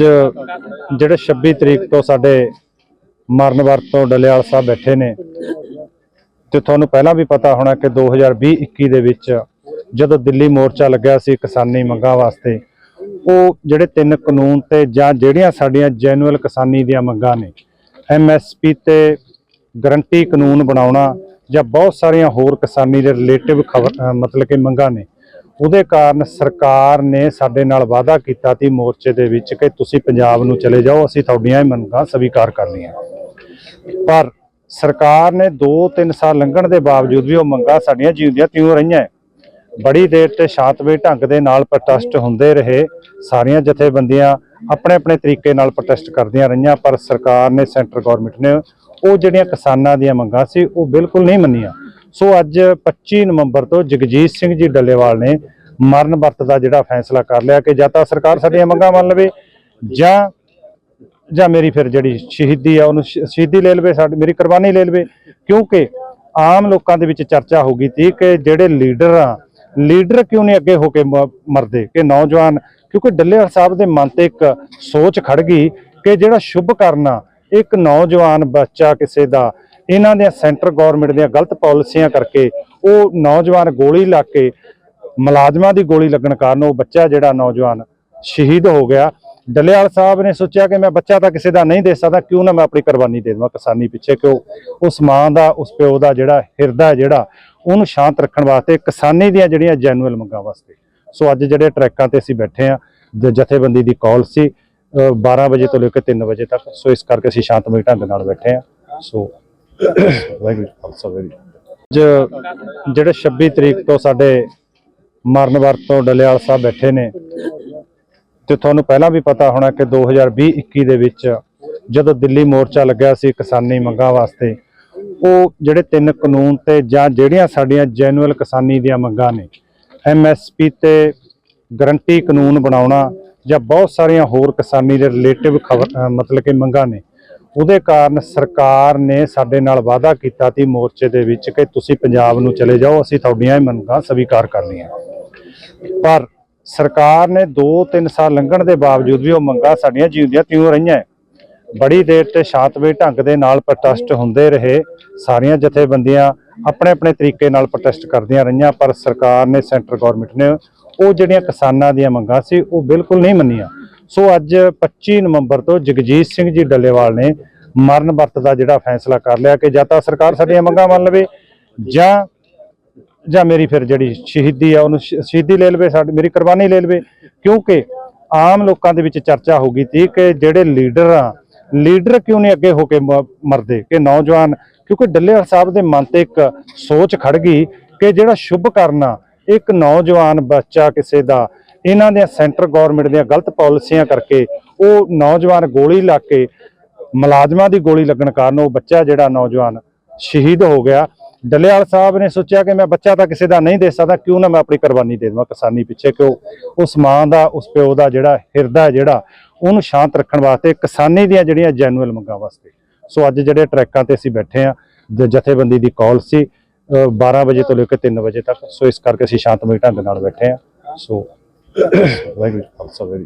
ਅੱਜ ਜਿਹੜੇ 26 ਤਰੀਕ ਤੋਂ ਸਾਡੇ ਮਰਨਵਰ ਤੋਂ ਡਲਿਆਲ ਸਾਹਿਬ ਬੈਠੇ ਨੇ, ਤੇ ਤੁਹਾਨੂੰ ਪਹਿਲਾਂ ਵੀ ਪਤਾ ਹੋਣਾ ਕਿ 2020-21 ਦੇ ਵਿੱਚ ਜਦੋਂ ਦਿੱਲੀ ਮੋਰਚਾ ਲੱਗਿਆ ਸੀ ਕਿਸਾਨੀ ਮੰਗਾਂ ਵਾਸਤੇ, ਉਹ ਜਿਹੜੇ ਤਿੰਨ ਕਾਨੂੰਨ ਤੇ ਜਾਂ ਜਿਹੜੀਆਂ ਸਾਡੀਆਂ ਜੈਨੂਅਲ ਕਿਸਾਨੀ ਦੀਆਂ ਮੰਗਾਂ ਨੇ ਐਮਐਸਪੀ ਤੇ ਗਰੰਟੀ ਕਾਨੂੰਨ ਬਣਾਉਣਾ ਜਾਂ ਬਹੁਤ ਸਾਰੀਆਂ ਹੋਰ ਕਿਸਾਨੀ ਦੇ ਰਿਲੇਟਿਵ ਖਬਰ ਮਤਲਬ ਕਿ ਮੰਗਾਂ ਨੇ ਉਹਦੇ ਕਾਰਨ ਸਰਕਾਰ ਨੇ ਸਾਡੇ ਨਾਲ ਵਾਅਦਾ ਕੀਤਾ ਸੀ ਮੋਰਚੇ ਦੇ ਵਿੱਚ ਕਿ ਤੁਸੀਂ ਪੰਜਾਬ ਨੂੰ ਚਲੇ ਜਾਓ, ਅਸੀਂ ਤੁਹਾਡੀਆਂ ਇਹ ਮੰਗਾਂ ਸਵੀਕਾਰ ਕਰਨੀਆਂ। ਪਰ ਸਰਕਾਰ ਨੇ 2-3 ਸਾਲ ਲੰਘਣ ਦੇ ਬਾਵਜੂਦ ਵੀ ਉਹ ਮੰਗਾਂ ਸਾਡੀਆਂ ਜਿਉਂਦੀਆਂ ਤਿਉਂ ਰਹੀਆਂ। ਬੜੀ ਦੇਰ ਤੇ ਸ਼ਾਂਤਮਈ ਢੰਗ ਦੇ ਨਾਲ ਪ੍ਰੋਟੈਸਟ ਹੁੰਦੇ ਰਹੇ। ਸਾਰੀਆਂ ਜਥੇਬੰਦੀਆਂ ਆਪਣੇ ਆਪਣੇ ਤਰੀਕੇ ਨਾਲ ਪ੍ਰੋਟੈਸਟ ਕਰਦੀਆਂ ਰਹੀਆਂ, ਪਰ ਸਰਕਾਰ ਨੇ, ਸੈਂਟਰ ਗਵਰਨਮੈਂਟ ਨੇ ਉਹ ਜਿਹੜੀਆਂ ਕਿਸਾਨਾਂ ਦੀਆਂ ਮੰਗਾਂ ਸੀ, ਉਹ ਬਿਲਕੁਲ ਨਹੀਂ ਮੰਨੀਆਂ। ਸੋ ਅੱਜ 25 ਨਵੰਬਰ ਤੋਂ ਜਗਜੀਤ ਸਿੰਘ ਜੀ ਡੱਲੇਵਾਲ ਨੇ ਮਰਨ ਵਰਤ ਦਾ ਜਿਹੜਾ ਫੈਸਲਾ ਕਰ ਲਿਆ ਕਿ ਜਾਂ ਤਾਂ ਸਰਕਾਰ ਸਾਡੀਆਂ ਮੰਗਾਂ ਮੰਨ ਲਵੇ ਜਾਂ ਜਾਂ ਮੇਰੀ ਫਿਰ ਜਿਹੜੀ ਸ਼ਹੀਦੀ ਆ, ਉਹਨੂੰ ਸ਼ਹੀਦੀ ਲੈ ਲਵੇ, ਸਾਡੀ, ਮੇਰੀ ਕੁਰਬਾਨੀ ਲੈ ਲਵੇ। ਕਿਉਂਕਿ ਆਮ ਲੋਕਾਂ ਦੇ ਵਿੱਚ ਚਰਚਾ ਹੋ ਗਈ ਸੀ ਕਿ ਜਿਹੜੇ ਲੀਡਰ ਆ, ਲੀਡਰ ਕਿਉਂ ਨਹੀਂ ਅੱਗੇ ਹੋ ਕੇ ਮ- ਮਰਦੇ ਕਿ ਨੌਜਵਾਨ? ਕਿਉਂਕਿ ਡੱਲੇਵਾਲ ਸਾਹਿਬ ਦੇ ਮਨ ਤੇ ਇੱਕ ਸੋਚ ਖੜ ਗਈ ਕਿ ਜਿਹੜਾ ਸ਼ੁਭ ਕਰਨਾ ਇੱਕ ਨੌਜਵਾਨ ਬੱਚਾ ਕਿਸੇ ਦਾ, ਇਹਨਾਂ ਦੀਆਂ ਸੈਂਟਰ ਗਵਰਨਮੈਂਟ ਦੀਆਂ ਗਲਤ ਪਾਲਿਸੀਆਂ ਕਰਕੇ ਉਹ ਨੌਜਵਾਨ ਗੋਲੀ ਲਾ ਕੇ ਮੁਲਾਜ਼ਮਾਂ ਦੀ ਗੋਲੀ ਲੱਗਣ ਕਾਰਨ ਉਹ ਬੱਚਾ ਜਿਹੜਾ ਨੌਜਵਾਨ ਸ਼ਹੀਦ ਹੋ ਗਿਆ। ਡੱਲੇਵਾਲ ਸਾਹਿਬ ਨੇ ਸੋਚਿਆ ਕਿ ਮੈਂ ਬੱਚਾ ਤਾਂ ਕਿਸੇ ਦਾ ਨਹੀਂ ਦੇ ਸਕਦਾ ਕਿਉਂ ਨਾ ਮੈਂ ਆਪਣੀ ਕੁਰਬਾਨੀ ਦੇ ਦੇਵਾਂ ਕਿਸਾਨੀ ਪਿੱਛੇ ਕਿਉਂ ਉਸ ਮਾਂ ਦਾ ਉਸ ਪਿਓ ਦਾ ਜਿਹੜਾ ਹਿਰਦਾ ਹੈ ਜਿਹੜਾ ਉਹਨੂੰ ਸ਼ਾਂਤ ਰੱਖਣ ਵਾਸਤੇ ਕਿਸਾਨੀ ਦੀਆਂ ਜਿਹੜੀਆਂ ਜੈਨੂਅਲ ਮੰਗਾਂ ਵਾਸਤੇ। ਸੋ ਅੱਜ ਜਿਹੜੇ ਟਰੈਕਾਂ ਤੇ ਅਸੀਂ ਬੈਠੇ ਆ ਜਥੇਬੰਦੀ ਦੀ ਕਾਲ ਸੀ ਅ, 12 ਵਜੇ ਤੋਂ ਲੈ ਕੇ 3 ਵਜੇ ਤੱਕ ਸੋ ਇਸ ਕਰਕੇ ਅਸੀਂ ਸ਼ਾਂਤਮਈ ਢੰਗ ਨਾਲ ਬੈਠੇ ਆ ਸੋ ਵਾਹਿਗੁਰੂ ਖਾਲਸਾ ਵਾਹਿਗੁਰੂ ਅੱਜ ਜਿਹੜੇ 26 ਤਰੀਕ ਤੋਂ ਸਾਡੇ ਮਰਨ ਵਰਤ ਤੋਂ ਡੱਲੇਵਾਲ ਸਾਹਿਬ ਬੈਠੇ ਨੇ। ਤੇ ਤੁਹਾਨੂੰ ਪਹਿਲਾਂ ਵੀ ਪਤਾ ਹੋਣਾ ਕਿ 2020-21 ਦੇ ਵਿੱਚ ਜਦੋਂ ਦਿੱਲੀ ਮੋਰਚਾ ਲੱਗਿਆ ਸੀ ਕਿਸਾਨੀ ਮੰਗਾਂ ਵਾਸਤੇ, ਉਹ ਜਿਹੜੇ ਤਿੰਨ ਕਾਨੂੰਨ ਤੇ ਜਾਂ ਜਿਹੜੀਆਂ ਸਾਡੀਆਂ ਜੈਨੂਅਲ ਕਿਸਾਨੀ ਦੀਆਂ ਮੰਗਾਂ ਨੇ ਐਮਐਸਪੀ ਤੇ ਗਰੰਟੀ ਕਾਨੂੰਨ ਬਣਾਉਣਾ ਜਾਂ ਬਹੁਤ ਸਾਰੀਆਂ ਹੋਰ ਕਿਸਾਨੀ ਦੇ ਰਿਲੇਟਿਵ ਖਬਰ ਮਤਲਬ ਕਿ ਮੰਗਾਂ ਨੇ, ਉਹਦੇ ਕਾਰਨ ਸਰਕਾਰ ਨੇ ਸਾਡੇ ਨਾਲ ਵਾਅਦਾ ਕੀਤਾ ਸੀ ਮੋਰਚੇ ਦੇ ਵਿੱਚ ਕਿ ਤੁਸੀਂ ਪੰਜਾਬ ਨੂੰ ਚਲੇ ਜਾਓ, ਅਸੀਂ ਤੁਹਾਡੀਆਂ ਇਹ ਮੰਗਾਂ ਸਵੀਕਾਰ ਕਰਨੀਆਂ। ਪਰ ਸਰਕਾਰ ਨੇ 2-3 ਸਾਲ ਲੰਘਣ ਦੇ ਬਾਵਜੂਦ ਵੀ ਉਹ ਮੰਗਾਂ ਸਾਡੀਆਂ ਜਿਉਂਦੀਆਂ ਤਿਉਂ ਰਹੀਆਂ ਬੜੀ ਦੇਰ ਤੇ ਸ਼ਾਂਤਮਈ ਢੰਗ ਦੇ ਨਾਲ ਪ੍ਰੋਟੈਸਟ ਹੁੰਦੇ ਰਹੇ। ਸਾਰੀਆਂ ਜਥੇਬੰਦੀਆਂ ਆਪਣੇ ਆਪਣੇ ਤਰੀਕੇ ਨਾਲ ਪ੍ਰੋਟੈਸਟ ਕਰਦੀਆਂ ਰਹੀਆਂ, ਪਰ ਸਰਕਾਰ ਨੇ, ਸੈਂਟਰ ਗਵਰਨਮੈਂਟ ਨੇ ਉਹ ਜਿਹੜੀਆਂ ਕਿਸਾਨਾਂ ਦੀਆਂ ਮੰਗਾਂ ਸੀ, ਉਹ ਬਿਲਕੁਲ ਨਹੀਂ ਮੰਨੀਆਂ। ਸੋ ਅੱਜ 25 ਨਵੰਬਰ ਤੋਂ ਜਗਜੀਤ ਸਿੰਘ ਜੀ ਡੱਲੇਵਾਲ ਨੇ ਮਰਨ ਵਰਤ ਦਾ ਜਿਹੜਾ ਫੈਸਲਾ ਕਰ ਲਿਆ ਕਿ ਜਾਂ ਤਾਂ ਸਰਕਾਰ ਸਾਡੀਆਂ ਮੰਗਾਂ ਮੰਨ ਲਵੇ ਜਾਂ ਜਾਂ ਮੇਰੀ ਫਿਰ ਜਿਹੜੀ ਸ਼ਹੀਦੀ ਆ, ਉਹਨੂੰ ਸ਼- ਸ਼ਹੀਦੀ ਲੈ ਲਵੇ, ਸਾਡੀ, ਮੇਰੀ ਕੁਰਬਾਨੀ ਲੈ ਲਵੇ, ਕਿਉਂਕਿ ਆਮ ਲੋਕਾਂ ਦੇ ਵਿੱਚ ਚਰਚਾ ਹੋ ਗਈ ਸੀ ਕਿ ਜਿਹੜੇ ਲੀਡਰ ਆ, ਲੀਡਰ ਕਿਉਂ ਨਹੀਂ ਅੱਗੇ ਹੋ ਕੇ ਮ- ਮਰਦੇ, ਕਿ ਨੌਜਵਾਨ, ਕਿਉਂਕਿ ਡੱਲੇਵਾਲ ਸਾਹਿਬ ਦੇ ਮਨ ਤੇ ਇੱਕ ਸੋਚ ਖੜ ਗਈ ਕਿ ਜਿਹੜਾ ਸ਼ੁਭ ਕਰਨਾ ਇੱਕ ਨੌਜਵਾਨ ਬੱਚਾ ਕਿਸੇ ਦਾ, ਇਹਨਾਂ ਦੀਆਂ ਸੈਂਟਰ ਗਵਰਨਮੈਂਟ ਦੀਆਂ ਗਲਤ ਪਾਲਿਸੀਆਂ ਕਰਕੇ ਉਹ ਨੌਜਵਾਨ ਗੋਲੀ ਲੱਗ ਕੇ, ਮੁਲਾਜ਼ਮਾਂ ਦੀ ਗੋਲੀ ਲੱਗਣ ਕਾਰਨ ਉਹ ਬੱਚਾ ਜਿਹੜਾ ਨੌਜਵਾਨ ਸ਼ਹੀਦ ਹੋ ਗਿਆ ਡੱਲੇਵਾਲ ਸਾਹਿਬ ਨੇ ਸੋਚਿਆ ਕਿ ਮੈਂ ਬੱਚਾ ਤਾਂ ਕਿਸੇ ਦਾ ਨਹੀਂ ਦੇ ਸਕਦਾ ਕਿਉਂ ਨਾ ਮੈਂ ਆਪਣੀ ਕੁਰਬਾਨੀ ਦੇ ਦੇਵਾਂ ਕਿਸਾਨੀ ਪਿੱਛੇ ਕਿਉਂ ਉਸ ਮਾਂ ਦਾ ਉਸ ਪਿਓ ਦਾ ਜਿਹੜਾ ਹਿਰਦਾ ਹੈ ਜਿਹੜਾ ਉਹਨੂੰ ਸ਼ਾਂਤ ਰੱਖਣ ਵਾਸਤੇ ਕਿਸਾਨੀ ਦੀਆਂ ਜਿਹੜੀਆਂ ਜੈਨੂਅਲ ਮੰਗਾਂ ਵਾਸਤੇ। ਸੋ ਅੱਜ ਜਿਹੜੇ ਟਰੈਕਾਂ ਤੇ ਅਸੀਂ ਬੈਠੇ ਆ ਜਥੇਬੰਦੀ ਦੀ ਕਾਲ ਸੀ ਅ, 12 ਵਜੇ ਤੋਂ ਲੈ ਕੇ 3 ਵਜੇ ਤੱਕ ਸੋ ਇਸ ਕਰਕੇ ਅਸੀਂ ਸ਼ਾਂਤਮਈ ਢੰਗ ਨਾਲ ਬੈਠੇ ਆ ਸੋ ਵਾਹਿਗੁਰੂ ਖਾਲਸਾ ਵਾਹਿਗੁਰੂ